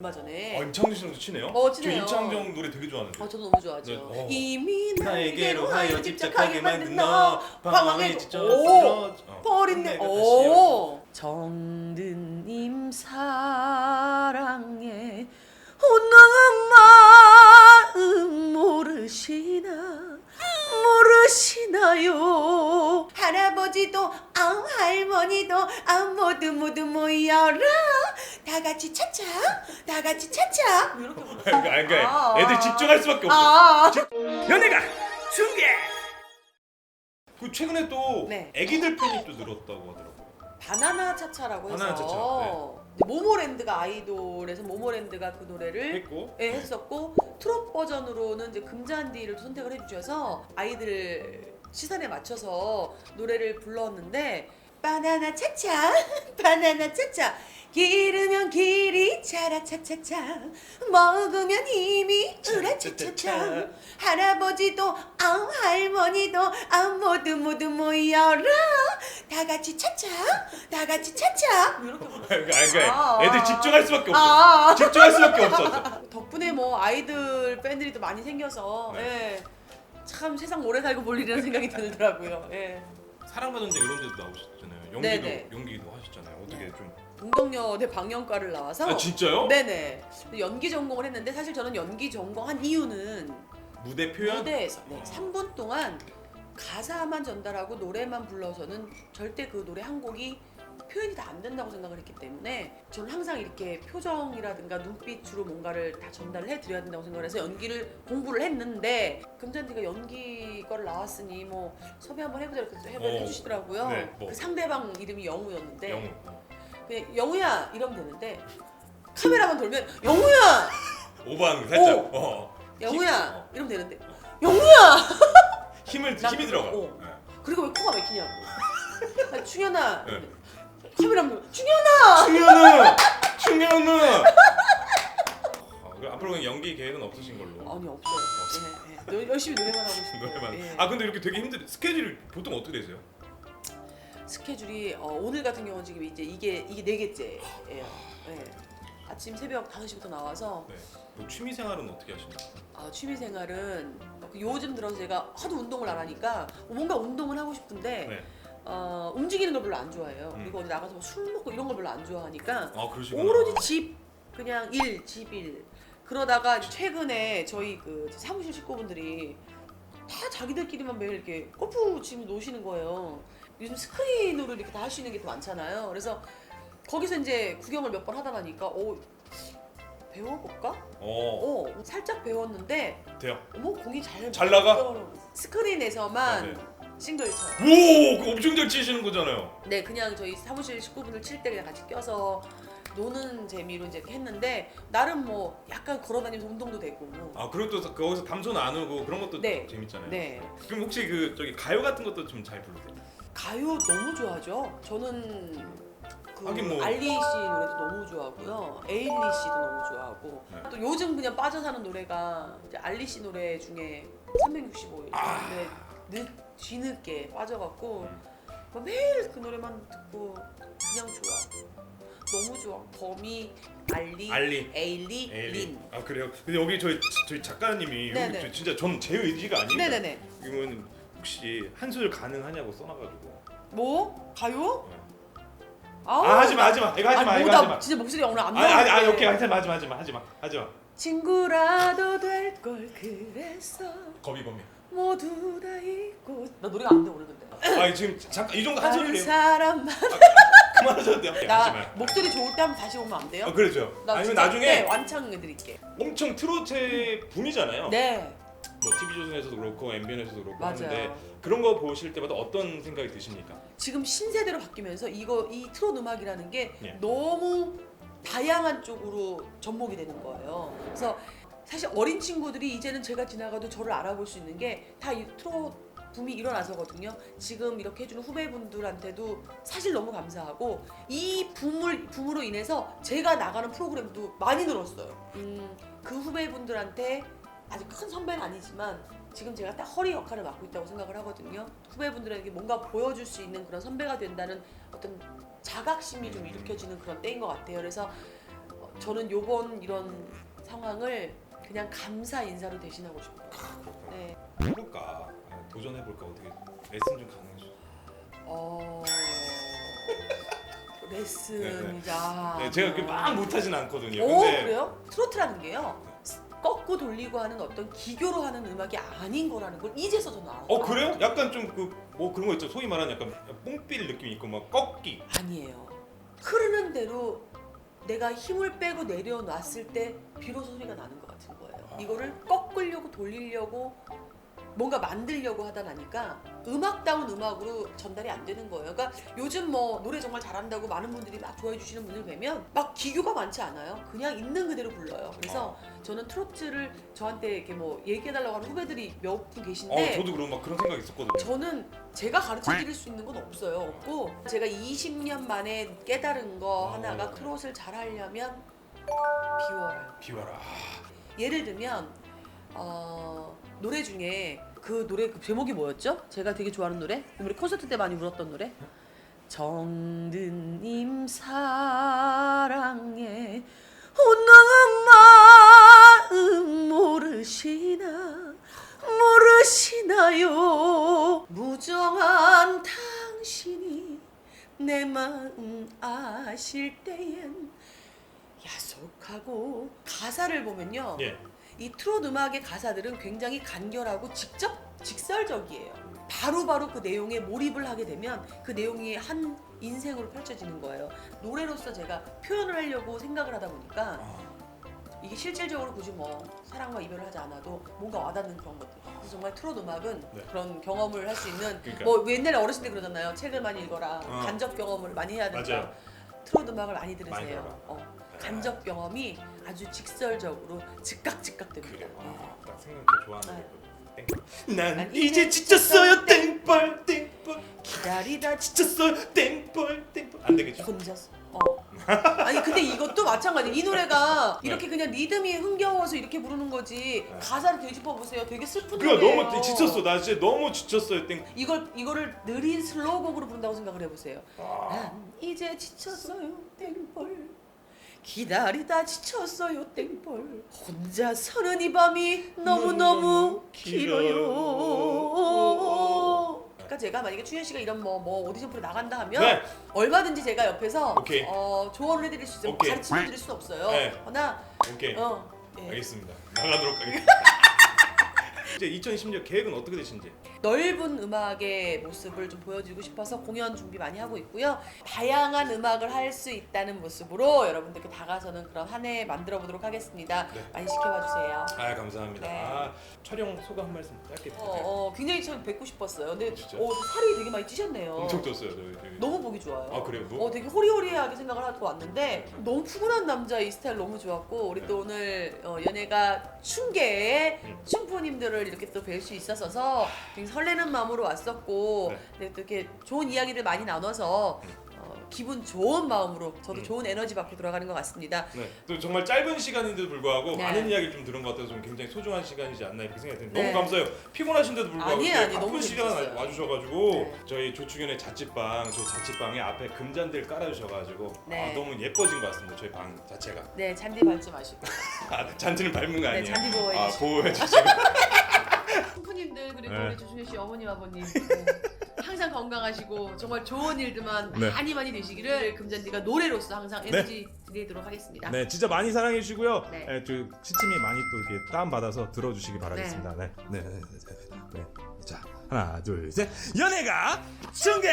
얼마 전에 아, 임창정 씨랑도 친해요? 어, 친해요. 저 임창정 노래 되게 좋아하는데. 어, 저도 너무 좋아하죠. 네, 어. 이미 나에게로 하여 집착하게 만든 너 방황에 지쳐 오. 어. 다시요. 오 정든님 사랑에 혼나는 마음 모르시나 모르시나요 할아버지도 아 할머니도 아 모두 모두 모여라 다 같이 차차 다 같이 차차 이렇게 그러니까, 그러니까 아. 애들 집중할 수밖에 없어. 아 연예가 중계. 그 최근에 또 네. 애기들 팬이 또 늘었다고 하더라고요. 바나나 차차라고 바나나 해서 차차, 이제 모모랜드가 아이돌에서 모모랜드가 그 노래를 했고. 예, 했었고 트롯 버전으로는 이제 금잔디를 선택을 해주셔서 아이들 시선에 맞춰서 노래를 불렀는데 바나나 차차 바나나 차차 기르면 길이 자라 차차차 먹으면 힘이 으라 차차차 할아버지도 아 할머니도 아 모두 모두 모여라 다 같이 차차 다 같이 차차 이렇게 그러니까. 애들 집중할 수밖에 없어. 아 집중할 수밖에 없어. 덕분에 뭐 아이들 팬들이 또 많이 생겨서 네. 예. 참 세상 오래 살고 볼 일이라는 생각이 들더라고요. 예. 사랑받은 데 이런 데도 나오셨잖아요. 연기도 네네. 연기도 하셨잖아요. 어떻게 좀? 동덕여대 방영과를 나와서 아 진짜요? 네네 연기 전공을 했는데 사실 저는 연기 전공한 이유는 무대 표현? 무대에서 네, 어. 3분 동안 가사만 전달하고 노래만 불러서는 절대 그 노래 한 곡이 표현이 다 안 된다고 생각을 했기 때문에 저는 항상 이렇게 표정이라든가 눈빛으로 뭔가를 다 전달을 해드려야 된다고 생각을 해서 연기를 공부를 했는데 금잔디가 연기과를 나왔으니 뭐 섭외 한번 해보자 이렇게 해보 어. 해주시더라고요. 네, 뭐. 그 상대방 이름이 영우였는데 영우. 어. 그냥 영우야 이러면 되는데 카메라만 돌면 영우야 거 살짝. 오. 어. 영우야 어. 이러면 되는데 영우야 힘을 난 힘이 들어가. 어. 네. 그리고 왜 코가 막히냐고. 아, 충현아. 네. 카메라 충현아. 충현우! 충현우! 어, 그럼 앞으로 그냥 연기 계획은 없으신 걸로. 아니 없어요. 예, 예. 너- 열심히 노래만 하고 싶어요. 노래만. 예. 아 근데 이렇게 되게 힘들. 스케줄이 보통 어떻게 되세요? 스케줄이 어, 오늘 같은 경우는 지금 이제 이게 이게 네 개째예요. 예. 아침 새벽 5시부터 나와서 네. 뭐 취미 생활은 어떻게 하시나요? 아, 취미 생활은 그 요즘 들어서 제가 하도 운동을 안 하니까 뭔가 운동을 하고 싶은데 네. 어, 움직이는 걸 별로 안 좋아해요. 음. 그리고 어디 나가서 뭐술 먹고 이런 걸 별로 안 좋아하니까 아 그러시구나. 오로지 집 그냥 일, 집 일. 그러다가 최근에 저희 그 사무실 식구분들이 다 자기들끼리만 매일 이렇게 골프 치면 노시는 거예요. 요즘 스크린으로 이렇게 다 할 수 있는 게 더 많잖아요. 그래서 거기서 이제 구경을 몇 번 하다 보니까 어 배워볼까? 어 어 살짝 배웠는데 돼요. 어머 공이 잘 잘 나가? 스크린에서만 네, 싱글 쳐요. 오, 그 엄청 잘 치시는 거잖아요. 네, 그냥 저희 사무실 식구분들 칠 때 그냥 같이 껴서 노는 재미로 이제 이렇게 했는데 나름 뭐 약간 걸어다니면서 운동도 되고. 뭐. 아 그리고 또 거기서 담소 나누고 그런 것도 네. 재밌잖아요. 네, 그럼 혹시 그 저기 가요 같은 것도 좀 잘 부르세요? 가요 너무 좋아하죠. 저는 그 하긴 뭐- 알리 씨 노래도 너무 좋아하고요. 에일리 씨도 너무 좋아하고 네. 또 요즘 그냥 빠져 사는 노래가 이제 알리 씨 노래 중에 365일 아. 네, 늦 뒤늦게 빠져갖고 음. 뭐 매일 그 노래만 듣고 그냥 좋아. 너무 좋아. 거미, 알리, 알리. 에일리. 린. 아 그래요? 근데 여기 저희 저희 작가님이 네네. 여기 저- 진짜 전 제 의지가 아니에요. 네네네. 이거는 혹시 한 소절 가능하냐고 써놔가지고. 뭐 가요? 네. 아우, 아 하지 마 하지 마 이거 하지 마 아니, 이거 뭐, 하지 나 마. 진짜 목소리 오늘 안 나오는데. 아니 아니 오케이 하지 마 하지 마 하지 마 하지 마 하지 마 친구라도 될 걸 그랬어. 거미 거미. 모두 다 잊고. 나 노래가 안 돼 오늘 근데. 아 지금 잠깐 이 정도 한 다른 소절이에요. 사람만. 그만하셔도 돼요. 나 마. 목소리 좋을 때 한번 다시 오면 안 돼요? 아 그렇죠. 나 아니면 진짜 나중에 네, 완창 해드릴게. 엄청 트로트의 붐이잖아요. 네, 뭐 TV 조선에서도 그렇고 MBN에서도 그렇고 맞아요. 하는데 그런 거 보실 때마다 어떤 생각이 드십니까? 지금 신세대로 바뀌면서 이거 이 트롯 음악이라는 게 예. 너무 다양한 쪽으로 접목이 되는 거예요. 그래서 사실 어린 친구들이 이제는 제가 지나가도 저를 알아볼 수 있는 게다이 트롯 붐이 일어나서거든요. 지금 이렇게 해주는 후배분들한테도 사실 너무 감사하고 이 붐을 붐으로 인해서 제가 나가는 프로그램도 많이 늘었어요. 음, 그 후배분들한테 아직 큰 선배는 아니지만 지금 제가 딱 허리 역할을 맡고 있다고 생각을 하거든요. 후배분들에게 뭔가 보여줄 수 있는 그런 선배가 된다는 어떤 자각심이 좀 일으켜지는 그런 때인 것 같아요. 그래서 어, 저는 요번 이런 상황을 그냥 감사 인사로 대신하고 싶어요. 네. 해볼까? 아, 도전해볼까? 어떻게 레슨 좀 가능해줘? 어 네, 레슨이자. 네, 제가 그렇게 막 못하진 않거든요. 오 근데 그래요? 트로트라는 게요. 꺾고 돌리고 하는 어떤 기교로 하는 음악이 아닌 거라는 걸 이제서 저는 알았어요. 어 그래요? 약간 좀 그 뭐 그런 거 있죠. 소위 말하는 약간 뽕삘 느낌이 있고 막 꺾기. 아니에요. 흐르는 대로 내가 힘을 빼고 내려놨을 때 비로소 소리가 나는 것 같은 거예요. 이거를 꺾으려고 돌리려고 뭔가 만들려고 하다 나니까 음악다운 음악으로 전달이 안 되는 거예요. 그러니까 요즘 뭐 노래 정말 잘한다고 많은 분들이 막 좋아해 주시는 분들 뵈면 막 기교가 많지 않아요. 그냥 있는 그대로 불러요. 그래서 저는 트로트를 저한테 이렇게 뭐 얘기해달라고 하는 후배들이 몇분어 계신데 저도 그런 막 그런 생각 있었거든요. 저는 제가 가르쳐 드릴 수 있는 건 없어요. 없고 제가 20년 만에 깨달은 거 아. 하나가 트롯을 잘 하려면 비워라. 비와라. 예를 들면 어, 노래 중에 그 노래 그 제목이 뭐였죠? 제가 되게 좋아하는 노래? 우리 콘서트 때 많이 불렀던 노래? 정든님 사랑에 오는 마음 모르시나 모르시나요 무정한 당신이 내 마음 아실 때엔 야속하고 가사를 보면요 예. 이 트롯 음악의 가사들은 굉장히 간결하고 직접 직설적이에요. 바로바로 그 내용에 몰입을 하게 되면 그 내용이 한 인생으로 펼쳐지는 거예요. 노래로서 제가 표현을 하려고 생각을 하다 보니까 아, 이게 실질적으로 굳이 뭐 사랑과 이별을 하지 않아도 뭔가 와닿는 그런 것들. 그래서 정말 트롯 음악은 네. 그런 경험을 할 수 있는 그러니까. 뭐 옛날에 어렸을 때 그러잖아요. 책을 많이 읽어라. 어. 간접 경험을 많이 해야 된다. 맞아요. 트롯 음악을 많이 많이 들으세요. 어. 간접 경험이 아주 직설적으로 즉각 즉각 됩니다. 그래. 네. 아, 딱 생각 저 좋아하는 네. 거. 난 이제 지쳤어요 땡벌 땡벌 기다리다 지쳤어요 땡벌 땡벌 안 되겠죠? 혼자서. 어. 아니 근데 이것도 마찬가지. 이 노래가 이렇게 그냥 리듬이 흥겨워서 이렇게 부르는 거지. 네. 가사를 되짚어 보세요. 되게 슬픈 그거 노래예요. 너무 지쳤어 나 진짜 너무 지쳤어요 땡 이걸 이거를 느린 슬로우 곡으로 부른다고 생각을 해보세요. 아, 난 이제 지쳤어요 땡벌 기다리다 지쳤어요 땡벌 혼자 서는 이 밤이 너무너무 길어요 그러니까 제가 만약에 충현 씨가 이런 뭐, 뭐 오디션 프로 나간다 하면 네 얼마든지 제가 옆에서 오케이. 어, 조언을 해드릴 수 있어요 오케이. 가르쳐 드릴 수는 없어요 네. 그러나 오케이 어, 예. 알겠습니다 나가도록 하겠습니다 이제 2020년 계획은 어떻게 되신지 넓은 음악의 모습을 좀 보여드리고 싶어서 공연 준비 많이 하고 있고요. 다양한 음악을 할 수 있다는 모습으로 여러분들께 다가서는 그런 한 해 만들어 보도록 하겠습니다. 네. 많이 지켜봐 주세요. 아 감사합니다 네. 아, 촬영 소감 한 말씀 짧게 어, 부탁드려요 어, 굉장히 저 뵙고 싶었어요. 근데 어, 진짜? 어, 살이 되게 많이 찌셨네요. 엄청 떴어요 저희, 저희. 너무 보기 좋아요. 아 그래요? 너? 어, 되게 호리호리하게 생각을 하고 왔는데 너무 푸근한 남자 이 스타일 너무 좋았고 우리 또 오늘 어, 연예가 춘계에 음. 춘포님들을 이렇게 또 뵐 수 있어서 되게 설레는 마음으로 왔었고 네. 근데 또 이렇게 좋은 이야기를 많이 나눠서 어, 기분 좋은 마음으로 저도 음. 좋은 에너지 받고 돌아가는 것 같습니다. 네, 또 정말 짧은 시간인데도 불구하고 네. 많은 이야기를 좀 들은 것 같아서 좀 굉장히 소중한 시간이지 않나 이렇게 생각이 드는데 네. 너무 감사해요. 피곤하신데도 불구하고 아니에요, 이렇게 아니에요. 너무 바쁜 시간 재밌었어요. 와주셔가지고 네. 저희 조충현의 자취방, 저희 자취방에 앞에 금잔들 깔아주셔가지고 네. 아, 너무 예뻐진 것 같습니다. 저희 방 자체가 네, 잔디 밟지 마시고. 아, 잔디는 밟은 거 네, 아니에요? 잔디 보호해 아 주시고. 보호해 주시고 그리고 네. 우리 조승현 씨 어머님 아버님 네. 항상 건강하시고 정말 좋은 일들만 네. 많이 많이 되시기를 금잔디가 노래로서 항상 에너지 드리도록 하겠습니다. 네, 진짜 많이 사랑해 주시고요. 네. 네. 저 시침이 많이 또 이렇게 다운 받아서 들어주시기 바라겠습니다. 네. 네. 네. 네. 네. 네. 자, 하나, 둘, 셋. 연애가 중계.